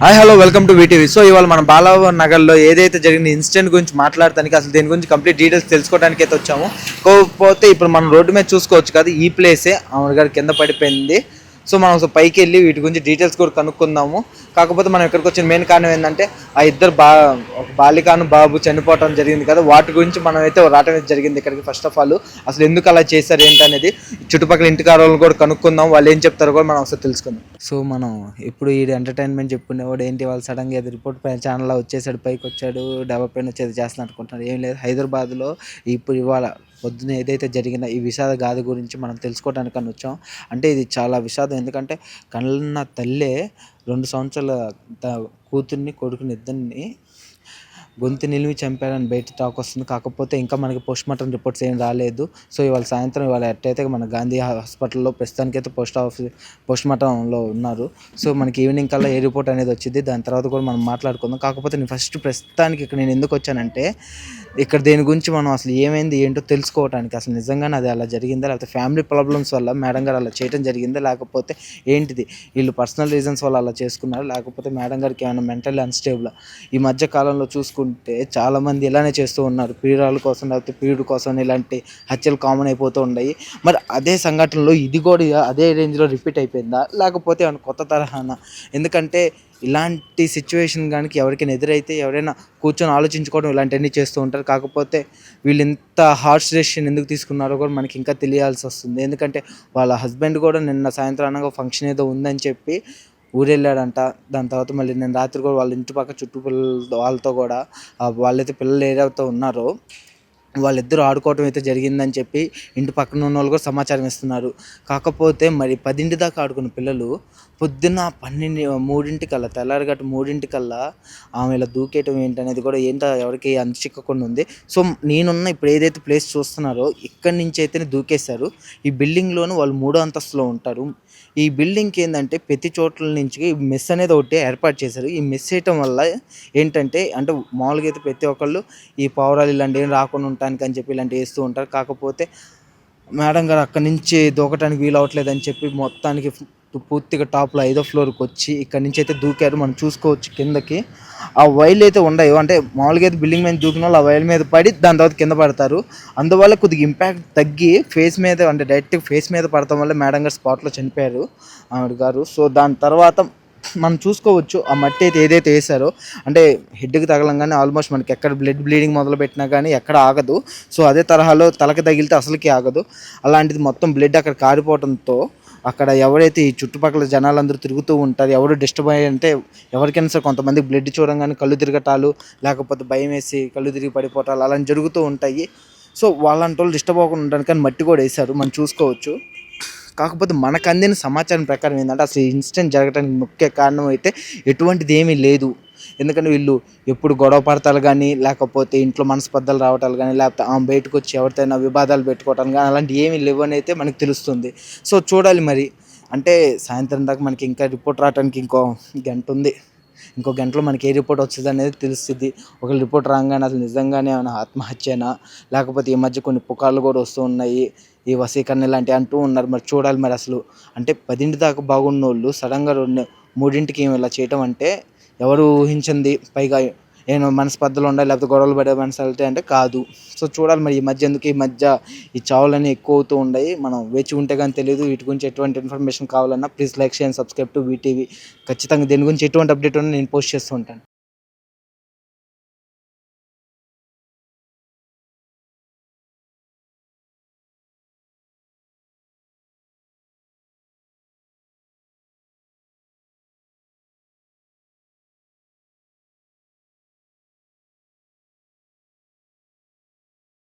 Hi hello welcome to VTV so ఇవాళ మన బాలవ నగర్లో ఏదైతే జరిగిన ఇన్సిడెంట్ గురించి మాట్లాడటానికి అసలు దీని గురించి కంప్లీట్ డీటెయిల్స్ తెలుసుకోవడానికి అయితే వచ్చాము. కాకపోతే ఇప్పుడు మనం రోడ్డు మీద చూసుకోవచ్చు కదా ఈ ప్లేసే ఆమె గారి కింద పడిపోయింది. సో మనం పైకి వెళ్ళి వీటి గురించి డీటెయిల్స్ కూడా కనుక్కుందాము. కాకపోతే మనం ఇక్కడికి వచ్చిన మెయిన్ కారణం ఏంటంటే ఆ ఇద్దరు బా ఒక బాలికాను బాబు చనిపోవటం జరిగింది కదా. వాటి గురించి మనం అయితే రావటం జరిగింది ఇక్కడికి ఫస్ట్ ఆఫ్ ఆల్ అసలు ఎందుకు అలా చేశారు ఏంటనేది చుట్టుపక్కల ఇంటికార వాళ్ళు కూడా కనుక్కుందాం. వాళ్ళు ఏం చెప్తారో కూడా మనం ఒకసారి తెలుసుకుందాం. సో మనం ఇప్పుడు ఈ ఎంటర్టైన్మెంట్ చెప్పుకునేవాడు ఏంటి? వాళ్ళు సడన్గా ఏదో రిపోర్ట్ పైన ఛానల్లో వచ్చేసాడు పైకి వచ్చాడు డెవలప్ పైన వచ్చేది చేస్తున్నారు అనుకుంటున్నారు. ఏం లేదు. హైదరాబాద్లో ఇప్పుడు ఇవాళ పొద్దున ఏదైతే జరిగిన ఈ విషాద గాథ గురించి మనం తెలుసుకోవడానికి అని వచ్చాం. అంటే ఇది చాలా విషాదం. ఎందుకంటే కళ్ళన్న తల్లే రెండు సంవత్సరాల కూతుర్ని కొడుకుని ఇద్దరిని గొంతు నిలివి చంపారని బయట టాక్ వస్తుంది. కాకపోతే ఇంకా మనకి పోస్ట్ మార్టం రిపోర్ట్స్ ఏం రాలేదు. సో ఇవాళ సాయంత్రం ఇవాళ ఎట్టయితే మన గాంధీ హాస్పిటల్లో ప్రస్తుతానికైతే పోస్ట్ ఆఫీస్ పోస్ట్ మార్టంలో ఉన్నారు. సో మనకి ఈవినింగ్ కల్లా ఏ రిపోర్ట్ అనేది వచ్చింది. దాని తర్వాత కూడా మనం మాట్లాడుకుందాం. కాకపోతే నేను ఫస్ట్ ప్రస్తుతానికి ఇక్కడ నేను ఎందుకు వచ్చానంటే ఇక్కడ దేని గురించి మనం అసలు ఏమైంది ఏంటో తెలుసుకోవడానికి అసలు నిజంగానే అది అలా జరిగిందా? లేకపోతే ఫ్యామిలీ ప్రాబ్లమ్స్ వల్ల మేడం గారు అలా చేయడం జరిగిందా? లేకపోతే ఏంటిది? వీళ్ళు పర్సనల్ రీజన్స్ వల్ల అలా చేసుకున్నారు? లేకపోతే మేడం గారికి ఏమైనా మెంటల్ అన్స్టేబుల్ ఈ మధ్య కాలంలో చూసుకుంటే చాలామంది ఇలానే చేస్తూ ఉన్నారు. పీడాల కోసం లేకపోతే పీడు కోసం ఇలాంటి హత్యలు కామన్ అయిపోతూ ఉన్నాయి. మరి అదే సంఘటనలో ఇది కూడా అదే రేంజ్లో రిపీట్ అయిపోయిందా? లేకపోతే ఏమైనా కొత్త తరహానా? ఎందుకంటే ఇలాంటి సిచ్యువేషన్ కానీ ఎవరికైనా ఎదురైతే ఎవరైనా కూర్చొని ఆలోచించుకోవడం ఇలాంటివన్నీ చేస్తూ ఉంటారు. కాకపోతే వీళ్ళు ఇంత హార్ష్ డెసిషన్ ఎందుకు తీసుకున్నారో కూడా మనకి ఇంకా తెలియాల్సి వస్తుంది. ఎందుకంటే వాళ్ళ హస్బెండ్ కూడా నిన్న సాయంత్రం అనగా ఫంక్షన్ ఏదో ఉందని చెప్పి ఊరెళ్ళాడంట. దాని తర్వాత మళ్ళీ నేను రాత్రి కూడా వాళ్ళ ఇంటి పక్క చుట్టుపిల్ల వాళ్ళతో కూడా వాళ్ళైతే పిల్లలు ఏదైతే ఉన్నారో వాళ్ళిద్దరూ ఆడుకోవటం అయితే జరిగిందని చెప్పి ఇంటి పక్కన ఉన్న వాళ్ళు కూడా సమాచారం ఇస్తున్నారు. కాకపోతే మరి పదింటి దాకా ఆడుకున్న పిల్లలు పొద్దున్న పన్నెండు మూడింటికల్లా తెల్లారిగట్టు మూడింటికల్లా ఆమె ఇలా దూకేయటం ఏంటనేది కూడా ఏంటో ఎవరికి అంత చిక్కకుండా ఉంది. సో నేనున్న ఇప్పుడు ఏదైతే ప్లేస్ చూస్తున్నారో ఇక్కడి నుంచి అయితేనే దూకేశారు. ఈ బిల్డింగ్లోను వాళ్ళు మూడో అంతస్తులో ఉంటారు. ఈ బిల్డింగ్కి ఏంటంటే ప్రతి చోట్ల నుంచి మెస్ అనేది ఒకటి ఏర్పాటు చేశారు. ఈ మెస్ చేయటం వల్ల ఏంటంటే అంటే మామూలుగా అయితే ప్రతి ఒక్కళ్ళు ఈ పావురాలు ఇలాంటివి రాకుండా ఉంటారు దూకటానికి అని చెప్పి ఇలాంటివి వేస్తూ ఉంటారు. కాకపోతే మేడం గారు అక్కడి నుంచి దూకటానికి వీలు అవ్వట్లేదు అని చెప్పి మొత్తానికి పూర్తిగా టాప్లో ఐదో ఫ్లోర్కి వచ్చి ఇక్కడ నుంచి అయితే దూకారు. మనం చూసుకోవచ్చు కిందకి. ఆ వైర్లు అయితే ఉండవు. అంటే మామూలుగా అయితే బిల్డింగ్ మీద దూకిన వాళ్ళు ఆ వైర్ మీద పడి దాని తర్వాత కింద పడతారు. అందువల్ల కొద్దిగా ఇంపాక్ట్ తగ్గి ఫేస్ మీద అంటే డైరెక్ట్గా ఫేస్ మీద పడటం వల్ల మేడం గారు స్పాట్లో చనిపోయారు. ఆవిడ గారు. సో దాని తర్వాత మనం చూసుకోవచ్చు ఆ మట్టి అయితే ఏదైతే వేసారో అంటే హెడ్కి తగలంగానే ఆల్మోస్ట్ మనకి ఎక్కడ బ్లడ్ బ్లీడింగ్ మొదలు పెట్టినా కానీ ఎక్కడ ఆగదు. సో అదే తరహాలో తలకి తగిలితే అసలుకి ఆగదు. అలాంటిది మొత్తం బ్లడ్ అక్కడ కారిపోవడంతో అక్కడ ఎవరైతే ఈ చుట్టుపక్కల జనాలందరూ తిరుగుతూ ఉంటారు ఎవరు డిస్టర్బ్ అయ్యి అంటే ఎవరికైనా సరే కొంతమంది బ్లడ్ చూడంగానే కళ్ళు తిరగటాలు లేకపోతే భయం వేసి కళ్ళు తిరిగి పడిపోవటాలు అలాంటి జరుగుతూ ఉంటాయి. సో వాళ్ళంటి వాళ్ళు డిస్టర్బ్ అవ్వకుండా ఉండడానికి కానీ మట్టి కూడా వేశారు. మనం చూసుకోవచ్చు. కాకపోతే మనకు అందిన సమాచారం ప్రకారం ఏంటంటే అసలు ఇన్సిడెంట్ జరగడానికి ముఖ్య కారణం అయితే ఎటువంటిది ఏమీ లేదు. ఎందుకంటే వీళ్ళు ఎప్పుడు గొడవ పడతారు కానీ లేకపోతే ఇంట్లో మనస్పర్ధలు రావటాలు కానీ లేకపోతే ఆమె బయటకు వచ్చి ఎవరితోనైనా వివాదాలు పెట్టుకోవటం కానీ అలాంటివి ఏమీ లేవు అని అయితే మనకు తెలుస్తుంది. సో చూడాలి మరి. అంటే సాయంత్రం దాకా మనకి ఇంకా రిపోర్ట్ రావడానికి ఇంకో గంట ఉంది. ఇంకో గంటలో మనకి ఏ రిపోర్ట్ వచ్చింది అనేది తెలుస్తుంది. ఒక రిపోర్ట్ రాగానే అసలు నిజంగానే ఏమైనా ఆత్మహత్యనా? లేకపోతే ఈ మధ్య కొన్ని పుకార్లు కూడా వస్తూ ఉన్నాయి. ఈ వసీకరణ ఇలాంటివి అంటూ ఉన్నారు. మరి చూడాలి మరి అసలు. అంటే పదింటి దాకా బాగున్న వాళ్ళు సడన్గా రెండు మూడింటికి ఇలా చేయటం అంటే ఎవరు ఊహించింది? పైగా నేను మనస్పర్ధలు ఉండాలి లేకపోతే గొడవలు పడే మనసాలిటీ అంటే కాదు. సో చూడాలి మరి ఈ మధ్య ఎందుకు ఈ మధ్య ఈ చావులన్నీ ఎక్కువ అవుతూ ఉన్నాయి మనం వేచి ఉంటే కానీ తెలియదు వీటి గురించి ఎటువంటి ఇన్ఫర్మేషన్ కావాలన్నా please like share subscribe to VTV ఖచ్చితంగా దీని గురించి ఎటువంటి అప్డేట్ ఉన్నా నేను పోస్ట్ చేస్తూ ఉంటాను.